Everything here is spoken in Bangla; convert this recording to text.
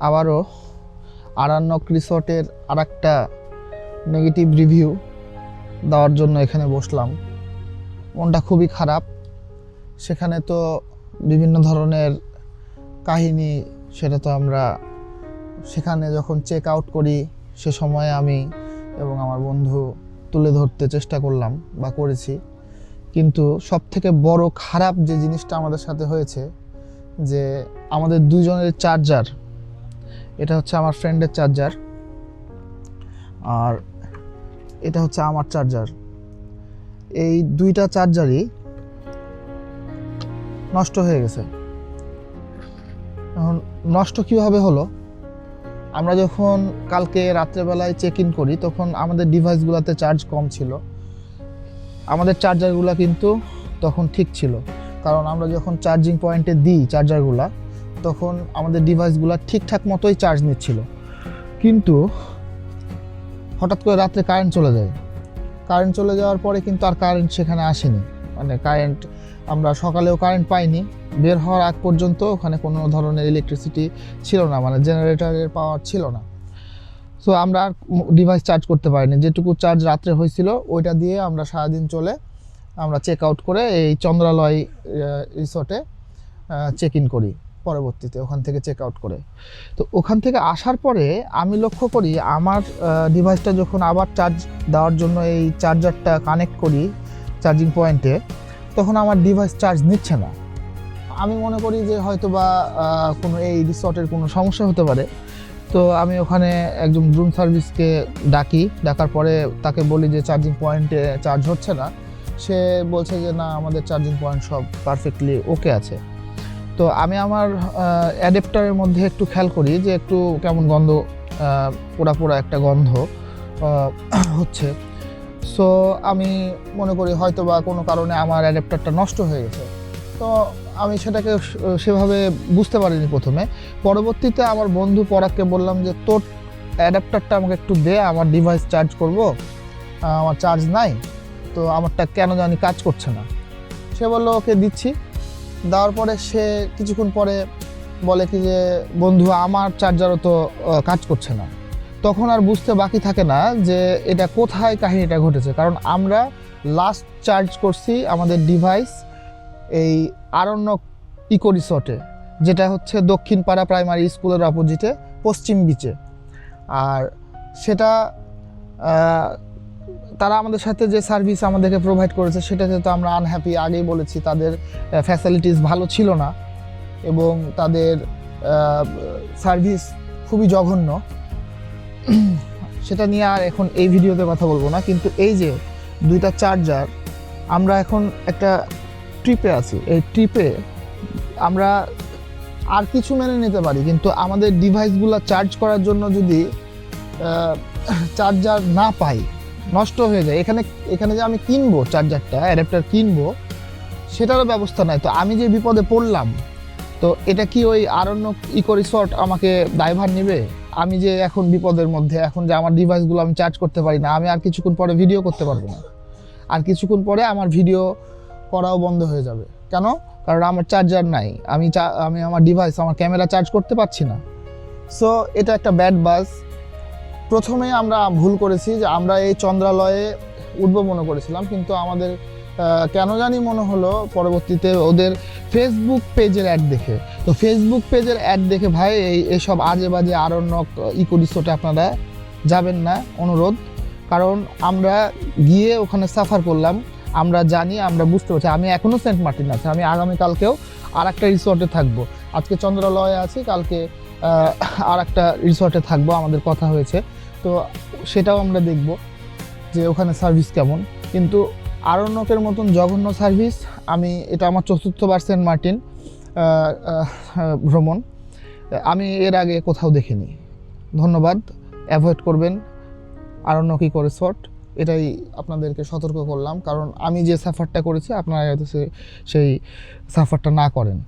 আবারও আরান্নক রিসর্টের আর একটা নেগেটিভ রিভিউ দেওয়ার জন্য এখানে বসলাম। মনটা খুবই খারাপ। সেখানে তো বিভিন্ন ধরনের কাহিনী, সেটা তো আমরা সেখানে যখন চেক আউট করি, সে সময়ে আমি এবং আমার বন্ধু তুলে ধরতে চেষ্টা করলাম বা করেছি। কিন্তু সব থেকে বড় খারাপ যে জিনিসটা আমাদের সাথে হয়েছে, যে আমাদের দুজনের চার্জার এটা হচ্ছে আমার ফ্রেন্ডের চার্জার আর এটা হচ্ছে আমার চার্জার এই দুইটা চার্জারই নষ্ট হয়ে গেছে। এখন নষ্ট কীভাবে হলো? আমরা যখন কালকে রাত্রেবেলায় চেক ইন করি, তখন আমাদের ডিভাইসগুলোতে চার্জ কম ছিল। আমাদের চার্জারগুলো কিন্তু তখন ঠিক ছিল। কারণ আমরা যখন চার্জিং পয়েন্টে দিই চার্জারগুলা তখন আমাদের ডিভাইসগুলো ঠিকঠাক মতোই চার্জ নিচ্ছিল। কিন্তু হঠাৎ করে রাত্রে কারেন্ট চলে যায়। কারেন্ট চলে যাওয়ার পরে কিন্তু আর কারেন্ট সেখানে আসেনি। মানে কারেন্ট, আমরা সকালেও কারেন্ট পাইনি। বের হওয়ার আগ পর্যন্ত ওখানে কোনো ধরনের ইলেকট্রিসিটি ছিল না মানে জেনারেটরের পাওয়ার ছিল না। সো আমরা আর ডিভাইস চার্জ করতে পারিনি। যেটুকু চার্জ রাত্রে হয়েছিল, ওইটা দিয়ে আমরা সারাদিন চলে আমরা চেক আউট করে এই চন্দ্রালয় রিসোর্টে চেক ইন করি। পরবর্তীতে ওখান থেকে চেক আউট করে। তো ওখান থেকে আসার পরে আমি লক্ষ্য করি আমার ডিভাইসটা যখন আবার চার্জ দেওয়ার জন্য এই চার্জারটা কানেক্ট করি চার্জিং পয়েন্টে তখন আমার ডিভাইস চার্জ নিচ্ছে না। আমি মনে করি যে হয়তো বা কোনো এই রিসর্টের কোনো সমস্যা হতে পারে। তো আমি ওখানে একজন রুম সার্ভিসকে ডাকি, ডাকার পরে তাকে বলি যে চার্জিং পয়েন্টে চার্জ হচ্ছে না। সে বলছে যে, না, আমাদের চার্জিং পয়েন্ট সব পারফেক্টলি ওকে আছে। তো আমি আমার অ্যাডেপ্টারের মধ্যে একটু খেয়াল করি যে একটু কেমন গন্ধ পোড়া পোড়া একটা গন্ধ হচ্ছে। সো আমি মনে করি হয়তো বা কোনো কারণে আমার অ্যাডাপ্টারটা নষ্ট হয়ে গেছে। তো আমি সেটাকে সেভাবে বুঝতে পারিনি প্রথমে। পরবর্তীতে আমার বন্ধু পরাগকে বললাম যে, তোর অ্যাডাপ্টারটা আমাকে একটু দে, আমার ডিভাইস চার্জ করব। আমার চার্জ নাই, তো আমারটা কেন জানি কাজ করছে না। সে বলল, ওকে দিচ্ছি। দেওয়ার পরে সে কিছুক্ষণ পরে বলে কি যে, বন্ধু, আমার চার্জারও তো কাজ করছে না। তখন আর বুঝতে বাকি থাকে না যে, এটা কোথায় কাহিনীটা ঘটেছে। কারণ আমরা লাস্ট চার্জ করছি আমাদের ডিভাইস এই আরণ্যক ইকো রিসর্টে যেটা হচ্ছে দক্ষিণ পাড়া প্রাইমারি স্কুলের অপোজিটে পশ্চিম বিচে আর সেটা তারা আমাদের সাথে যে সার্ভিস আমাদেরকে প্রোভাইড করেছে, সেটাতে তো আমরা আনহ্যাপি আগেই বলেছি, তাদের ফ্যাসিলিটিস ভালো ছিল না এবং তাদের সার্ভিস খুবই জঘন্য। সেটা নিয়ে আর এখন এই ভিডিওতে কথা বলব না। কিন্তু এই যে দুইটা চার্জার আমরা এখন একটা ট্রিপে আছি। এই ট্রিপে আমরা আর কিছু মেনে নিতে পারি, কিন্তু আমাদের ডিভাইসগুলো চার্জ করার জন্য যদি চার্জার না পাই নষ্ট হয়ে যায়। এখানে এখানে যে আমি কিনবো চার্জারটা অ্যাডাপ্টার কিনবো, সেটারও ব্যবস্থা নাই। তো আমি যে বিপদে পড়লাম, তো এটা কি ওই আরণ্য ইকো রিসর্ট আমাকে দায়ভার নেবে? আমি যে এখন বিপদের মধ্যে, এখন যে আমার ডিভাইসগুলো আমি চার্জ করতে পারি না, আমি আর কিছুক্ষণ পরে ভিডিও করতে পারব না। আর কিছুক্ষণ পরে আমার ভিডিও করাও বন্ধ হয়ে যাবে। কেন? কারণ আমার চার্জার নাই। আমি আমি আমার ডিভাইস আমার ক্যামেরা চার্জ করতে পারছি না। সো এটা একটা ব্যাড বাস প্রথমে আমরা ভুল করেছি যে আমরা এই চন্দ্রালয়ে উঠবো মনে করেছিলাম, কিন্তু আমাদের কেন জানি মনে হলো পরবর্তীতে ওদের ফেসবুক পেজের অ্যাড দেখে। তো ফেসবুক পেজের অ্যাড দেখে ভাই, এই, এসব আজে বাজে আরণ্যক ইকো রিসোর্টে আপনারা যাবেন না, অনুরোধ। কারণ আমরা গিয়ে ওখানে সাফার করলাম, আমরা জানি, আমরা বুঝতে পারছি। আমি এখনও সেন্ট মার্টিন আছি, আমি আগামীকালকেও আর একটা রিসর্টে থাকব। আজকে চন্দ্রালয়ে আছি, কালকে আর একটা রিসর্টে থাকব, আমাদের কথা হয়েছে। তো সেটাও আমরা দেখব যে ওখানে সার্ভিস কেমন। কিন্তু আরণ্যকের মতন জঘন্য সার্ভিস আমি, এটা আমার চতুর্থবার সেন্ট মার্টিন ভ্রমণ। আমি এর আগে কোথাও দেখিনি। ধন্যবাদ। অ্যাভয়েড করবেন আরণ্যক করে রিসর্ট। এটাই আপনাদেরকে সতর্ক করলাম। কারণ আমি যে সাফারটা করেছি, আপনারা হয়তো সেই সাফারটা না করেন।